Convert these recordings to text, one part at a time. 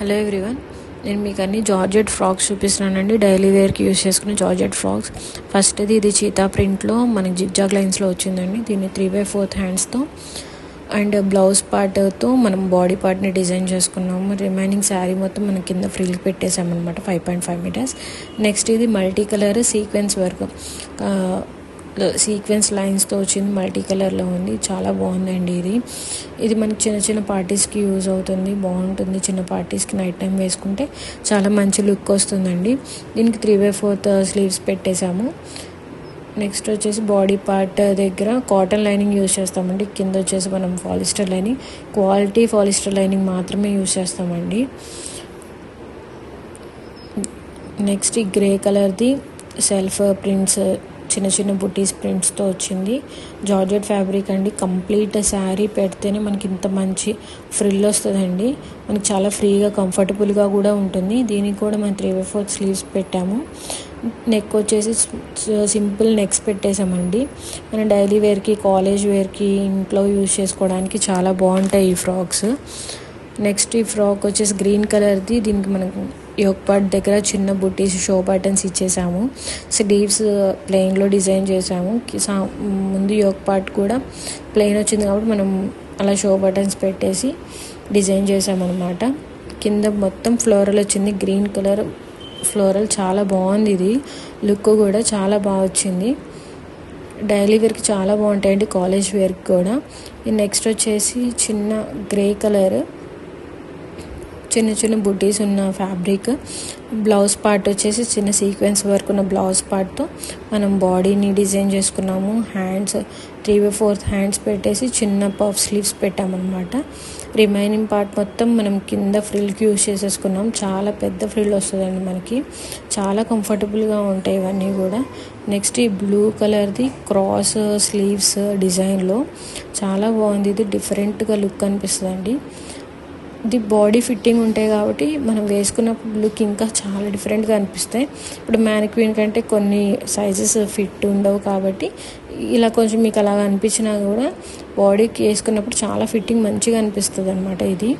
Hello everyone నేను మీకు అన్ని జార్జెట్ ఫ్రాక్స్ చూపిస్తున్నానండి. డైలీ వేర్కి యూస్ చేసుకునే జార్జెట్ ఫ్రాక్స్. ఫస్ట్ది ఇది చీతా ప్రింట్లో మనకి జిగ్జాగ్ లైన్స్లో వచ్చిందండి. దీన్ని త్రీ బై ఫోర్త్ హ్యాండ్స్తో అండ్ బ్లౌజ్ పార్ట్తో మనం బాడీ పార్ట్ని డిజైన్ చేసుకున్నాము. రిమైనింగ్ శారీ మొత్తం మనం కింద frill పెట్టేసామన్నమాట five point five metres next ఇది multi colour sequence work. Sequence లైన్స్తో వచ్చింది మల్టీ కలర్లో ఉంది. చాలా బాగుందండి ఇది. ఇది మనకి చిన్న చిన్న పార్టీస్కి యూజ్ అవుతుంది బాగుంటుంది. చిన్న పార్టీస్కి నైట్ టైం వేసుకుంటే చాలా మంచి లుక్ వస్తుందండి. దీనికి త్రీ బై ఫోర్త్ స్లీవ్స్ పెట్టేశాము. నెక్స్ట్ వచ్చేసి బాడీ పార్ట్ దగ్గర కాటన్ లైనింగ్ యూజ్ చేస్తామండి. కింద వచ్చేసి మనం polyester lining quality polyester lining మాత్రమే యూజ్ చేస్తామండి. నెక్స్ట్ ఈ గ్రే కలర్ది సెల్ఫ్ ప్రింట్స్ చిన్న చిన్న బుటీస్ ప్రింట్స్తో వచ్చింది. జార్జెట్ ఫ్యాబ్రిక్ అండి. కంప్లీట్ శారీ పెడితేనే మనకి ఇంత మంచి ఫ్రిల్ వస్తుందండి. మనకి చాలా ఫ్రీగా కంఫర్టబుల్గా కూడా ఉంటుంది. దీనికి కూడా మనం త్రీ బై ఫోర్త్ స్లీవ్స్ పెట్టాము. నెక్ వచ్చేసి సింపుల్ నెక్స్ పెట్టేసామండి మన డైలీ వేర్కి కాలేజ్ వేర్కి ఇంట్లో యూజ్ చేసుకోవడానికి చాలా బాగుంటాయి ఈ ఫ్రాక్స్. నెక్స్ట్ ఈ ఫ్రాక్ వచ్చేసి గ్రీన్ కలర్ది దీనికి మనకు యోక్ పార్ట్ దగ్గర చిన్న బుట్టీస్ షో బటన్స్ ఇచ్చేసాము. స్లీవ్స్ uh, ప్లెయిన్లో డిజైన్ చేసాము. ముందు యోక్ పార్ట్ కూడా ప్లెయిన్ వచ్చింది కాబట్టి మనం అలా షో బటన్స్ పెట్టేసి డిజైన్ చేసామన్నమాట. కింద మొత్తం ఫ్లోరల్ వచ్చింది. గ్రీన్ కలర్ ఫ్లోరల్ చాలా బాగుంది ఇది. లుక్ కూడా చాలా బాగా వచ్చింది. డైలీ వేర్కి చాలా బాగుంటాయండి. కాలేజ్ వేర్కి కూడా. నెక్స్ట్ వచ్చేసి చిన్న గ్రే కలర్ చిన్న చిన్న బుడ్డీస్ ఉన్న ఫ్యాబ్రిక్ బ్లౌజ్ పార్ట్ వచ్చేసి చిన్న సీక్వెన్స్ వర్క్ ఉన్న బ్లౌజ్ పార్ట్తో మనం బాడీని డిజైన్ చేసుకున్నాము. Hands three by fourth hands పెట్టేసి చిన్న పఫ్ స్లీవ్స్ పెట్టామన్నమాట. రిమైనింగ్ పార్ట్ మొత్తం మనం కింద ఫ్రిల్కి యూజ్ చేసేసుకున్నాం. చాలా పెద్ద ఫ్రిల్ వస్తుందండి మనకి. చాలా కంఫర్టబుల్గా ఉంటాయి ఇవన్నీ కూడా. నెక్స్ట్ ఈ బ్లూ కలర్ది క్రాస్ స్లీవ్స్ డిజైన్లో చాలా బాగుంది. ఇది డిఫరెంట్గా లుక్ అనిపిస్తుందండి. ది బాడీ ఫిట్టింగ్ ఉంటాయి కాబట్టి మనం వేసుకున్నప్పుడు లుక్ ఇంకా చాలా డిఫరెంట్గా అనిపిస్తాయి. ఇప్పుడు మ్యానిక్వీన్ కంటే కొన్ని సైజెస్ ఫిట్ ఉండవు కాబట్టి ఇలా కొంచెం మీకు అలాగ అనిపించినా కూడా బాడీకి వేసుకున్నప్పుడు చాలా ఫిట్టింగ్ మంచిగా అనిపిస్తుంది అనమాట ఇది.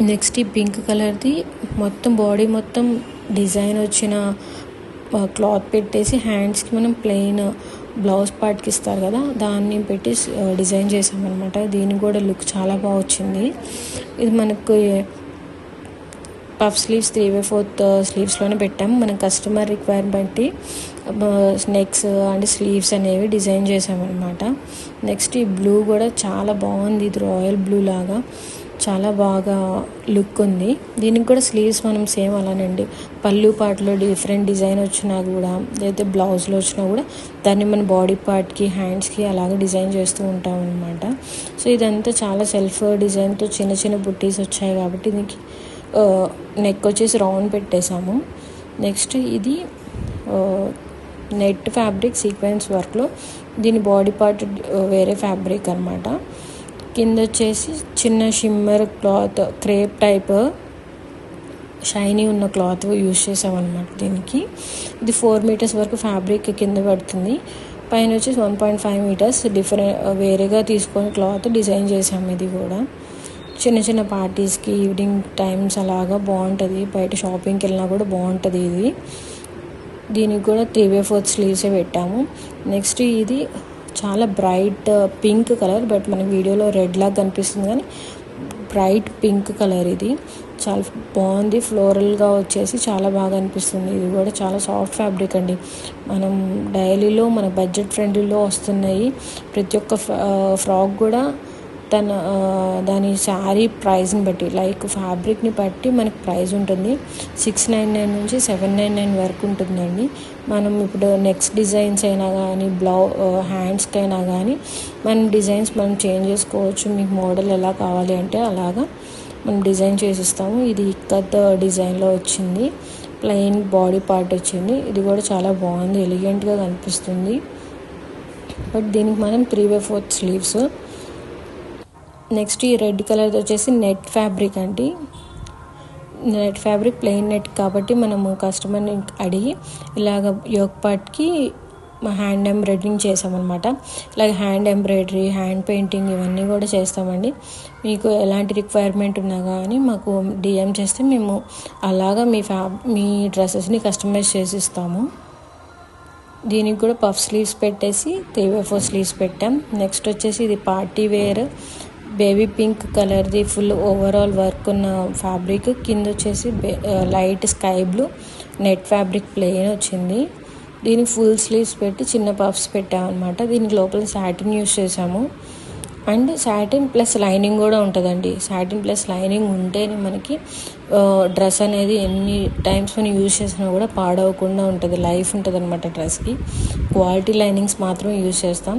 నెక్స్ట్ ఈ పింక్ కలర్ది మొత్తం బాడీ మొత్తం డిజైన్ వచ్చిన క్లాత్ పెట్టేసి హ్యాండ్స్కి మనం ప్లెయిన్ బ్లౌజ్ పార్ట్కి ఇస్తారు కదా దాన్ని పెట్టి డిజైన్ చేసామన్నమాట దీనికి కూడా లుక్ చాలా బాగా వచ్చింది. ఇది మనకు puff sleeves three by fourth స్లీవ్స్లోనే పెట్టాము మన కస్టమర్ రిక్వైర్మెంట్ బట్టి నెక్స్ అండ్ స్లీవ్స్ అనేవి డిజైన్ చేసామన్నమాట నెక్స్ట్ ఈ బ్లూ కూడా చాలా బాగుంది. ఇది రాయల్ బ్లూ లాగా. చాలా బాగా లుక్ ఉంది. దీనికి కూడా స్లీవ్స్ మనం సేమ్ అలానండి. పళ్ళు పాటలో డిఫరెంట్ డిజైన్ వచ్చినా కూడా లేదా బ్లౌజ్లో వచ్చినా కూడా దాన్ని మన బాడీ పార్ట్కి హ్యాండ్స్కి అలాగే డిజైన్ చేస్తూ ఉంటాం అనమాట సో ఇదంతా చాలా సెల్ఫ్ డిజైన్తో చిన్న చిన్న బుట్టీస్ వచ్చాయి కాబట్టి దీనికి నెక్ వచ్చేసి రౌండ్ పెట్టేశాము. నెక్స్ట్ ఇది నెట్ ఫ్యాబ్రిక్ సీక్వెన్స్ వర్క్లో దీని బాడీ పార్ట్ వేరే ఫ్యాబ్రిక్ అనమాట కింద వచ్చేసి చిన్న shimmer cloth crepe type shiny ఉన్న క్లాత్ యూజ్ చేసామన్నమాట దీనికి. ఇది ఫోర్ మీటర్స్ వరకు ఫ్యాబ్రిక్ కింద పడుతుంది. పైన వచ్చేసి one point five metres different వేరేగా తీసుకొని క్లాత్ డిజైన్ చేసాము ఇది కూడా. చిన్న చిన్న పార్టీస్కి ఈవినింగ్ టైమ్స్ అలాగా బాగుంటుంది. బయట షాపింగ్కి వెళ్ళినా కూడా బాగుంటుంది ఇది. దీనికి కూడా త్రీ బై ఫోర్త్ స్లీవ్సే పెట్టాము. నెక్స్ట్ ఇది చాలా bright uh, pink colour but మనకి వీడియోలో రెడ్ లాగా కనిపిస్తుంది కానీ బ్రైట్ పింక్ కలర్ ఇది. చాలా బాగుంది ఫ్లోరల్గా వచ్చేసి చాలా బాగా అనిపిస్తుంది. ఇది కూడా చాలా సాఫ్ట్ ఫ్యాబ్రిక్ అండి. మనం డైలీలో మన బడ్జెట్ ఫ్రెండ్లీలో వస్తున్నాయి ప్రతి ఒక్క uh, ఫ్రాక్ కూడా తన దాని శారీ ప్రైస్ని బట్టి లైక్ ఫ్యాబ్రిక్ని బట్టి మనకి ప్రైస్ ఉంటుంది. సిక్స్ నైన్ నైన్ నుంచి సెవెన్ నైన్ నైన్ వరకు ఉంటుందండి. మనం ఇప్పుడు నెక్స్ట్ డిజైన్స్ అయినా కానీ బ్లౌ హ్యాండ్స్కి అయినా కానీ మనం డిజైన్స్ మనం చేంజ్ చేసుకోవచ్చు. మీకు మోడల్ ఎలా కావాలి అంటే అలాగా మనం డిజైన్ చేసిస్తాము. ఇది ఇక్కత్ డిజైన్లో వచ్చింది. ప్లెయిన్ బాడీ పార్ట్ వచ్చింది. ఇది కూడా చాలా బాగుంది. ఎలిగెంట్గా కనిపిస్తుంది. బట్ దీనికి మనం three by fourth sleeves next ఈ రెడ్ కలర్ వచ్చేసి నెట్ ఫ్యాబ్రిక్ అండి. నెట్ ఫ్యాబ్రిక్ ప్లెయిన్ నెట్ కాబట్టి మనము కస్టమర్ని అడిగి ఇలాగ యోగ్ పార్ట్కి హ్యాండ్ ఎంబ్రాయిడరింగ్ చేసామన్నమాట. ఇలాగ హ్యాండ్ ఎంబ్రాయిడరీ హ్యాండ్ పెయింటింగ్ ఇవన్నీ కూడా చేస్తామండి. మీకు ఎలాంటి రిక్వైర్మెంట్ ఉన్నా కానీ మాకు డిఎం చేస్తే మేము అలాగా మీ ఫ్యా మీ డ్రెస్సెస్ని కస్టమైజ్ చేసి ఇస్తాము దీనికి కూడా పఫ్ స్లీవ్స్ పెట్టేసి త్రీ బై ఫోర్ స్లీవ్స్ పెట్టాం. నెక్స్ట్ వచ్చేసి ఇది పార్టీ వేర్. బేబీ పింక్ కలర్ది ఫుల్ ఓవరాల్ వర్క్ ఉన్న ఫ్యాబ్రిక్. కింద వచ్చేసి light sky blue net fabric plain వచ్చింది. దీనికి ఫుల్ స్లీవ్స్ పెట్టి చిన్న పఫ్స్ పెట్టామన్నమాట. దీనికి లోపల సాటిన్ యూస్ చేసాము అండ్ సాటిన్ ప్లస్ లైనింగ్ కూడా ఉంటుందండి. సాటిన్ ప్లస్ లైనింగ్ ఉంటేనే మనకి డ్రెస్ అనేది ఎన్ని టైమ్స్ మనం యూజ్ చేసినా కూడా పాడవకుండా ఉంటుంది. లైఫ్ ఉంటుంది అనమాట డ్రెస్కి. క్వాలిటీ లైనింగ్స్ మాత్రం యూజ్ చేస్తాం.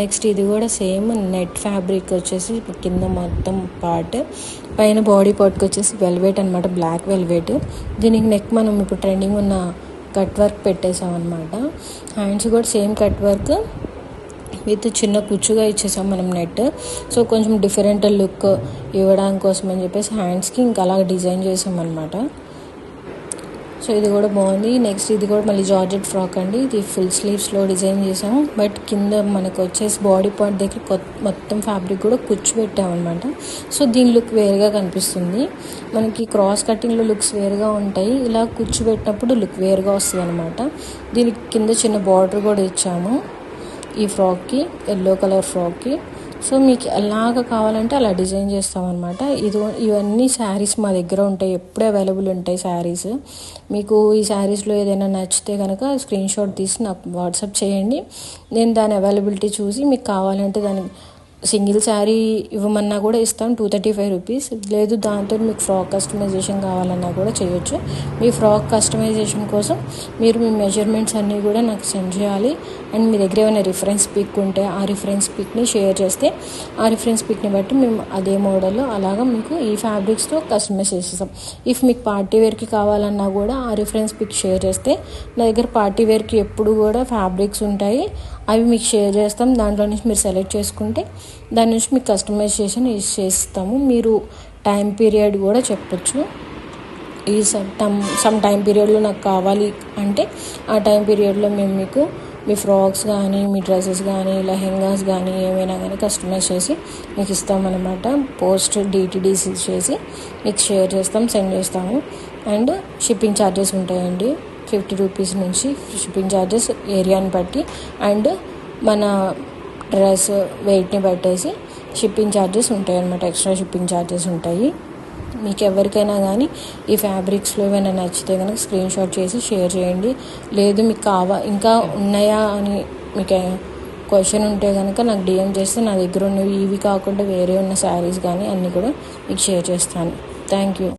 నెక్స్ట్ ఇది కూడా సేమ్ నెట్ ఫ్యాబ్రిక్ వచ్చేసి కింద మొత్తం పార్ట్. పైన బాడీ పార్ట్కి వచ్చేసి వెల్వెట్ అనమాట బ్లాక్ వెల్వెట్. దీనికి నెక్ మనం ఇప్పుడు ట్రెండింగ్ ఉన్న కట్ వర్క్ పెట్టేసాం అనమాట హ్యాండ్స్ కూడా సేమ్ కట్ వర్క్. విత్ చిన్న కుచ్చుగా ఇచ్చేసాం మనం నెట్. సో కొంచెం డిఫరెంట్ లుక్ ఇవ్వడానికి కోసం అని చెప్పేసి హ్యాండ్స్కి ఇంకా అలా డిజైన్ చేసాం అనమాట సో ఇది కూడా బాగుంది. నెక్స్ట్ ఇది కూడా మళ్ళీ జార్జెట్ ఫ్రాక్ అండి. ఇది ఫుల్ స్లీవ్స్లో డిజైన్ చేసాము. బట్ కింద మనకు వచ్చేసి బాడీ పార్ట్ దగ్గర మొత్తం ఫ్యాబ్రిక్ కూడా కుచ్చు పెట్టామన్నమాట. సో దీని లుక్ వేరుగా కనిపిస్తుంది. మనకి క్రాస్ కటింగ్లో లుక్స్ వేరుగా ఉంటాయి. ఇలా కుచ్చు పెట్టినప్పుడు లుక్ వేరుగా వస్తుంది అనమాట దీనికి కింద చిన్న బార్డర్ కూడా ఇచ్చాము. ఈ ఫ్రాక్కి ఎల్లో కలర్ ఫ్రాక్కి. సో మీకు ఎలాగ కావాలంటే అలా డిజైన్ చేస్తామన్నమాట. ఇది ఇవన్నీ శారీస్ మా దగ్గర ఉంటాయి. ఎప్పుడూ అవైలబుల్ ఉంటాయి శారీస్. మీకు ఈ శారీస్లో ఏదైనా నచ్చితే కనుక స్క్రీన్ షాట్ తీసి నాకు వాట్సాప్ చేయండి. నేను దాని అవైలబిలిటీ చూసి మీకు కావాలంటే దాని సింగిల్ శారీ ఇవ్వమన్నా కూడా ఇస్తాం టూ థర్టీ ఫైవ్ రూపీస్ లేదు దాంతో మీకు ఫ్రాక్ కస్టమైజేషన్ కావాలన్నా కూడా చేయొచ్చు. మీ ఫ్రాక్ కస్టమైజేషన్ కోసం మీరు మీ మెజర్మెంట్స్ అన్నీ కూడా నాకు సెండ్ చేయాలి. అండ్ మీ దగ్గర ఏమైనా రిఫరెన్స్ పిక్ ఉంటే ఆ రిఫరెన్స్ పిక్ని షేర్ చేస్తే ఆ రిఫరెన్స్ పిక్ని బట్టి మేము అదే మోడల్లో అలాగా మీకు ఈ ఫ్యాబ్రిక్స్తో కస్టమైజ్ చేసేస్తాం. ఇఫ్ మీకు పార్టీ వేర్కి కావాలన్నా కూడా ఆ రిఫరెన్స్ పిక్ షేర్ చేస్తే నా దగ్గర పార్టీ వేర్కి ఎప్పుడు కూడా ఫ్యాబ్రిక్స్ ఉంటాయి. అవి మీకు షేర్ చేస్తాం. దాంట్లో నుంచి మీరు సెలెక్ట్ చేసుకుంటే దాని నుంచి మీకు కస్టమైజేషన్ చేస్తాము. మీరు టైం పీరియడ్ కూడా చెప్పచ్చు. ఈ సమ్ సమ్ టైం పీరియడ్లో నాకు కావాలి అంటే ఆ టైం పీరియడ్లో మేము మీకు మీ ఫ్రాక్స్ కానీ మీ డ్రెస్సెస్ కానీ లెహెంగాస్ కానీ ఏమైనా కానీ కస్టమైజ్ చేసి మీకు ఇస్తామన్నమాట. పోస్ట్ డిటీడీసీ చేసి మీకు షేర్ చేస్తాం సెండ్ చేస్తాము. అండ్ షిప్పింగ్ ఛార్జెస్ ఉంటాయండి. ఫిఫ్టీ రూపీస్ నుంచి షిప్పింగ్ ఛార్జెస్ ఏరియాని బట్టి అండ్ మన డ్రెస్ వెయిట్ని బట్టేసి షిప్పింగ్ ఛార్జెస్ ఉంటాయి అనమాట ఎక్స్ట్రా షిప్పింగ్ ఛార్జెస్ ఉంటాయి. మీకు ఎవరికైనా కానీ ఈ ఫ్యాబ్రిక్స్లో ఏమైనా నచ్చితే కనుక స్క్రీన్ షాట్ చేసి షేర్ చేయండి. లేదు మీకు కావా ఇంకా ఉన్నాయా అని మీకు క్వశ్చన్ ఉంటే కనుక నాకు డిఎం చేస్తే నా దగ్గర ఉన్నవి ఇవి కాకుండా వేరే ఉన్న శారీస్ కానీ అన్నీ కూడా మీకు షేర్ చేస్తాను. Thank you.